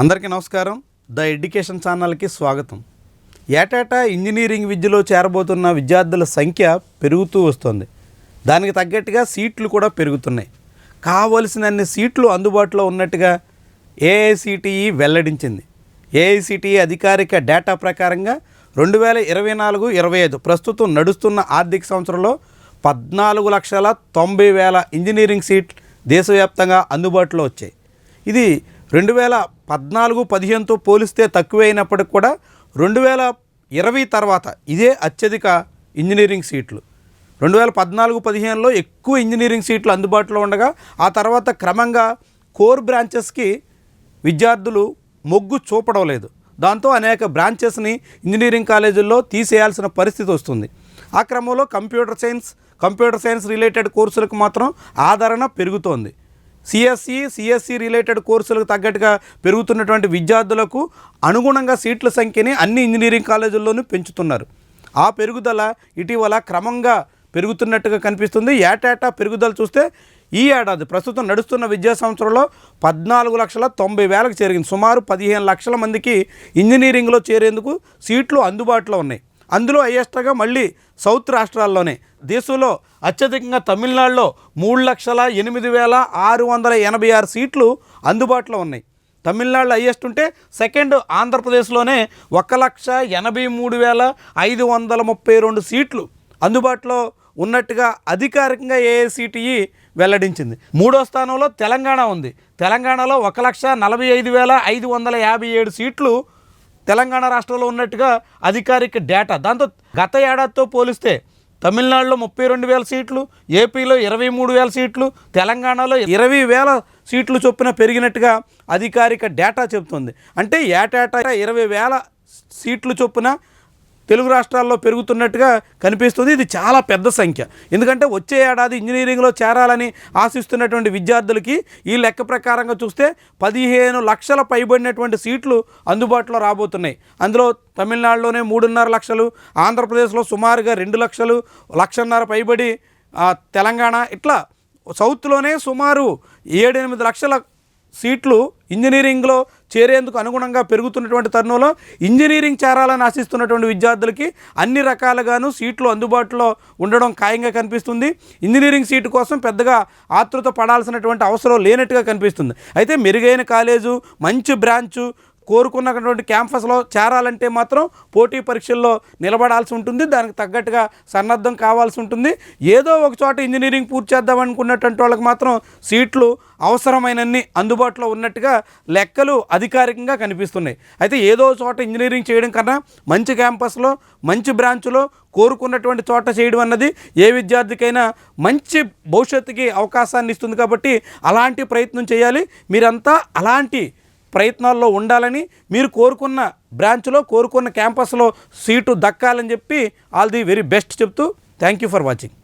అందరికీ నమస్కారం. The education ఛానల్కి స్వాగతం. ఏటేటా ఇంజనీరింగ్ విద్యలో చేరబోతున్న విద్యార్థుల సంఖ్య పెరుగుతూ వస్తుంది. దానికి తగ్గట్టుగా సీట్లు కూడా పెరుగుతున్నాయి. కావలసినన్ని సీట్లు అందుబాటులో ఉన్నట్టుగా ఏఐసిటిఈ వెల్లడించింది. ఏఐసిటిఈ అధికారిక డేటా ప్రకారంగా రెండు వేల ఇరవై నాలుగు ఇరవై ఐదు ప్రస్తుతం నడుస్తున్న ఆర్థిక సంవత్సరంలో పద్నాలుగు లక్షల తొంభై వేల ఇంజనీరింగ్ సీట్లు దేశవ్యాప్తంగా అందుబాటులో వచ్చాయి. ఇది రెండు వేల పద్నాలుగు పదిహేనుతో పోలిస్తే తక్కువే అయినప్పటికి కూడా రెండు వేల ఇరవై తర్వాత ఇదే అత్యధిక ఇంజనీరింగ్ సీట్లు. రెండు వేల పద్నాలుగు పదిహేనులో ఎక్కువ ఇంజనీరింగ్ సీట్లు అందుబాటులో ఉండగా ఆ తర్వాత క్రమంగా కోర్ బ్రాంచెస్కి విద్యార్థులు మొగ్గు చూపడం లేదు దాంతో అనేక బ్రాంచెస్ని ఇంజనీరింగ్ కాలేజీల్లో తీసేయాల్సిన పరిస్థితి వస్తుంది. ఆ క్రమంలో computer science computer science related కోర్సులకు మాత్రం ఆదరణ పెరుగుతోంది. సిఎస్సి సిఎస్సి రిలేటెడ్ కోర్సులకు తగ్గట్టుగా పెరుగుతున్నటువంటి విద్యార్థులకు అనుగుణంగా సీట్ల సంఖ్యని అన్ని ఇంజనీరింగ్ కాలేజీల్లోనూ పెంచుతున్నారు. ఆ పెరుగుదల ఇటీవల క్రమంగా పెరుగుతున్నట్టుగా కనిపిస్తుంది. ఏటేటా పెరుగుదల చూస్తే ఈ ఏడాది ప్రస్తుతం నడుస్తున్న విద్యా సంవత్సరంలో పద్నాలుగు లక్షల తొంభై వేలకు చేరింది. సుమారు పదిహేను లక్షల మందికి ఇంజనీరింగ్లో చేరేందుకు సీట్లు అందుబాటులో ఉన్నాయి. అందులో హైయెస్ట్గా మళ్ళీ సౌత్ రాష్ట్రాల్లోనే. దేశంలో అత్యధికంగా తమిళనాడులో మూడు లక్షల ఎనిమిది వేల ఆరు వందల ఎనభై ఆరు సీట్లు అందుబాటులో ఉన్నాయి. తమిళనాడులో హయ్యెస్ట్ ఉంటే సెకండ్ ఆంధ్రప్రదేశ్లోనే ఒక లక్ష ఎనభై మూడు వేల ఐదు వందల ముప్పై రెండు సీట్లు అందుబాటులో ఉన్నట్టుగా అధికారికంగా ఏఐసిటిఈ వెల్లడించింది. మూడో స్థానంలో తెలంగాణ ఉంది. తెలంగాణలో ఒక లక్ష నలభై ఐదు వేల ఐదు వందల యాభై ఏడు సీట్లు తెలంగాణ రాష్ట్రంలో ఉన్నట్టుగా అధికారిక డేటా. దాంతో గత ఏడాదితో పోలిస్తే తమిళనాడులో ముప్పై రెండు వేల సీట్లు ఏపీలో ఇరవై మూడు వేల సీట్లు తెలంగాణలో ఇరవై వేల సీట్లు చొప్పున పెరిగినట్టుగా అధికారిక డేటా చెబుతుంది. అంటే ఏటేటా ఇరవై వేల సీట్లు చొప్పున తెలుగు రాష్ట్రాల్లో పెరుగుతున్నట్టుగా కనిపిస్తుంది. ఇది చాలా పెద్ద సంఖ్య. ఎందుకంటే వచ్చే ఏడాది ఇంజనీరింగ్లో చేరాలని ఆశిస్తున్నటువంటి విద్యార్థులకి ఈ లెక్క ప్రకారంగా చూస్తే పదిహేను లక్షల పైబడినటువంటి సీట్లు అందుబాటులో రాబోతున్నాయి. అందులో తమిళనాడులోనే మూడున్నర లక్షలు ఆంధ్రప్రదేశ్లో సుమారుగా రెండు లక్షలు లక్షన్నర పైబడి తెలంగాణ ఇట్లా సౌత్లోనే సుమారు ఏడెనిమిది లక్షల సీట్లు ఇంజనీరింగ్లో చేరేందుకు అనుగుణంగా పెరుగుతున్నటువంటి తరుణంలో ఇంజనీరింగ్ చేరాలని ఆశిస్తున్నటువంటి విద్యార్థులకి అన్ని రకాలుగాను సీట్లు అందుబాటులో ఉండడం ఖాయంగా కనిపిస్తుంది. ఇంజనీరింగ్ సీటు కోసం పెద్దగా ఆతృత పడాల్సినటువంటి అవసరం లేనట్టుగా కనిపిస్తుంది. అయితే మెరుగైన కాలేజు మంచి బ్రాంచు కోరుకున్నటువంటి క్యాంపస్లో చేరాలంటే మాత్రం పోటీ పరీక్షల్లో నిలబడాల్సి ఉంటుంది. దానికి తగ్గట్టుగా సన్నద్ధం కావాల్సి ఉంటుంది. ఏదో ఒక చోట ఇంజనీరింగ్ పూర్తి చేద్దాం అనుకున్నటువంటి వాళ్ళకి మాత్రం సీట్లు అవసరమైనన్ని అందుబాటులో ఉన్నట్టుగా లెక్కలు అధికారికంగా కనిపిస్తున్నాయి. అయితే ఏదో చోట ఇంజనీరింగ్ చేయడం కన్నా మంచి క్యాంపస్లో మంచి బ్రాంచ్లో కోరుకున్నటువంటి చోట చేయడం అన్నది ఏ విద్యార్థికైనా మంచి భవిష్యత్తుకి అవకాశాన్ని ఇస్తుంది కాబట్టి అలాంటి ప్రయత్నం చేయాలి. మీరంతా అలాంటి ప్రయత్నాల్లో ఉండాలని మీరు కోరుకున్న బ్రాంచ్లో కోరుకున్న క్యాంపస్లో సీటు దక్కాలని చెప్పి ఆల్ ది వెరీ బెస్ట్ చెప్తూ థ్యాంక్ యూ ఫర్ వాచింగ్.